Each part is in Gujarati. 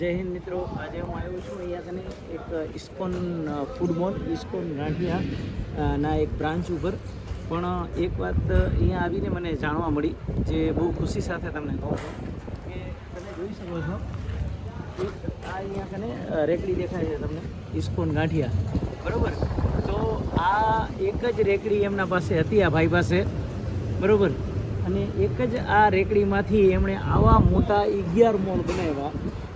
જય હિન્દ મિત્રો. આજે હું આવ્યો છું અહીંયા કને એક ISKCON food mall ISKCON Ganthiya ના એક બ્રાન્ચ ઉપર. પણ એક વાત અહીંયા આવીને મને જાણવા મળી, જે બહુ ખુશી સાથે તમને કહું છું કે તમે જોઈ શકો છો એક આ અહીંયા કને રેકડી દેખાય છે તમને, ઇસ્કોન ગાંઠિયા. બરાબર? તો આ એક જ રેકડી એમના પાસે હતી, આ ભાઈ પાસે. બરાબર? અને એક જ આ રેકડીમાંથી એમણે આવા મોટા અગિયાર મોલ બનાવ્યા.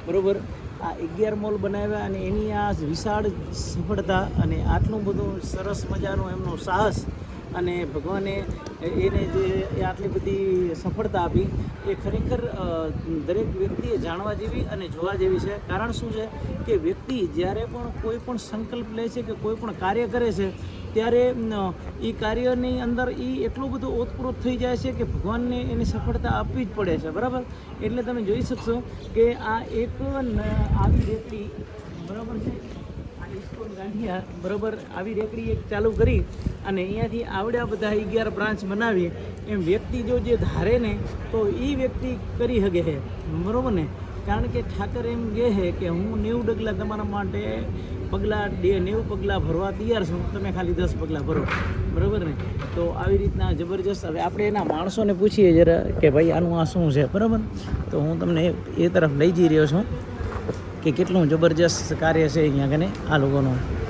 બરોબર? આ અગિયાર મોલ બનાવ્યા અને એની આ વિશાળ સફળતા અને આટલું બધું સરસ મજાનું એમનું સાહસ અને ભગવાને એને જે આટલી બધી સફળતા આપી, એ ખરેખર દરેક વ્યક્તિએ જાણવા જેવી અને જોવા જેવી છે. કારણ શું છે કે વ્યક્તિ જ્યારે પણ કોઈ પણ સંકલ્પ લે છે કે કોઈ પણ કાર્ય કરે છે ત્યારે એ કાર્યની અંદર એ એટલું બધું ઓતપ્રોત થઈ જાય છે કે ભગવાનને એની સફળતા આપવી જ પડે છે, બરાબર? એટલે તમે જોઈ શકશો કે આ એક આવી રેકડી, બરાબર છે? આ બરોબર? આવી રેકડી એક ચાલુ કરી અને અહીંયાથી આવડ્યા બધા અગિયાર બ્રાન્ચ બનાવી એમ વ્યક્તિ જો જે ધારે ને, તો એ વ્યક્તિ કરી શકે છે બરાબર ને? કારણ કે ઠાકર એમ કહે છે કે હું નેવું ડગલા તમારા માટે પગલાં ડે નેવું પગલાં ભરવા તૈયાર છું. તમે ખાલી દસ પગલાં ભરો. બરાબર ને? તો આવી રીતના જબરજસ્ત હવે આપણે એના માણસોને પૂછીએ જરા કે ભાઈ આનું આ શું છે? બરાબર? તો હું તમને એ- તરફ લઈ જઈ રહ્યો છું કે કેટલું જબરજસ્ત કાર્ય છે અહીંયા કને આ લોકોનું.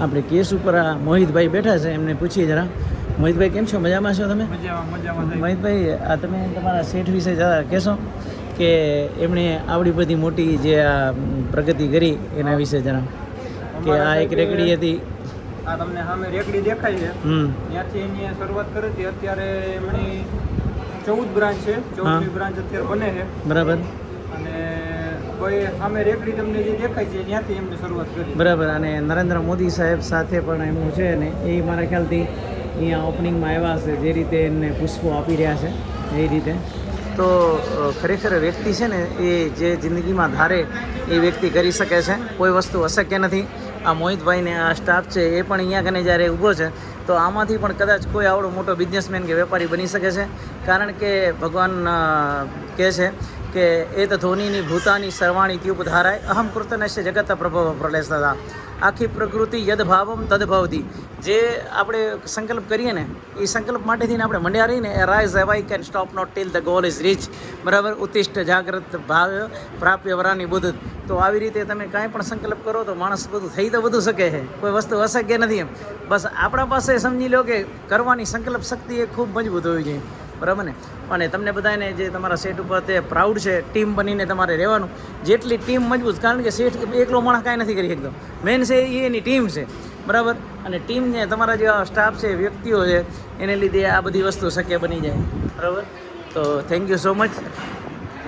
આપણે કેસ ઉપર આ મોહિતભાઈ બેઠા છે એમને પૂછીએ જરા. મોહિતભાઈ કેમ છો? મજામાં છો તમે? મોહિતભાઈ આ તમે તમારા શેઠ વિશે જરા કહેશો કે એમણે આવડી બધી મોટી જે આ પ્રગતિ કરી એના વિશે જરા? કે આ એક રેકડી હતી. આ તમને સામે રેકડી દેખાય છે. ત્યાંથી એની શરૂઆત કરી હતી. અત્યારે એમની ચૌદ બ્રાન્ચ છે. ચૌદમી બ્રાન્ચ અત્યારે બને છે. બરાબર. સામે રેકડી તમને જે દેખાય છે, ત્યાંથી એમની શરૂઆત બરાબર, અને નરેન્દ્ર મોદી સાહેબ સાથે પણ એમનું છે ને એ મારા ખ્યાલથી અહીંયા ઓપનિંગમાં આવ્યા છે જે રીતે એમને પુષ્પો આપી રહ્યા છે, એ રીતે. તો ખરેખર વ્યક્તિ છે ને, એ જે જિંદગીમાં ધારે, એ વ્યક્તિ કરી શકે છે. કોઈ વસ્તુ અશક્ય નથી. આ મોહિતભાઈને આ સ્ટાફ છે, એ પણ અહીંયા કને જ્યારે ઊભો છે, તો આમાંથી પણ કદાચ કોઈ આવડો મોટો બિઝનેસમેન કે વેપારી બની શકે છે. કારણ કે ભગવાન કહે છે કે એ તો ધોનીની ભૂતાની સર્વાણી ત્યુપ ધારાય? અહમ કૃતનશ્ય જગત પ્રભવ પ્રલેસતા આખી પ્રકૃતિ યદ ભાવમ જે આપણે સંકલ્પ કરીએ ને, એ સંકલ્પ માટેથી આપણે મંડ્યા રહીને rise awake can stop not till the goal is reach બરાબર? ઉત્તિષ્ઠ જાગ્રત ભાવ પ્રાપ્ય વરાની બુદ્ધ. તો આવી રીતે તમે કાંઈ પણ સંકલ્પ કરો તો માણસ બધું થઈ તો બધું શકે છે. કોઈ વસ્તુ અશક્ય નથી એમ. બસ આપણા પાસે સમજી લો કે કરવાની સંકલ્પ શક્તિ એ ખૂબ મજબૂત હોવી જોઈએ. બરાબર ને? અને તમને બધાને જે તમારા સેટ ઉપર તે પ્રાઉડ છે ટીમ બનીને તમારે રહેવાનું, જેટલી ટીમ મજબૂત, કારણ કે સેટ એકલો માણસ કાંઈ નથી કરી શકતો. મેન છે એ, એની ટીમ છે. બરાબર? અને ટીમને તમારા જે સ્ટાફ છે, વ્યક્તિઓ છે, એને લીધે આ બધી વસ્તુ શક્ય બની જાય. બરાબર? તો થેન્ક યુ સો મચ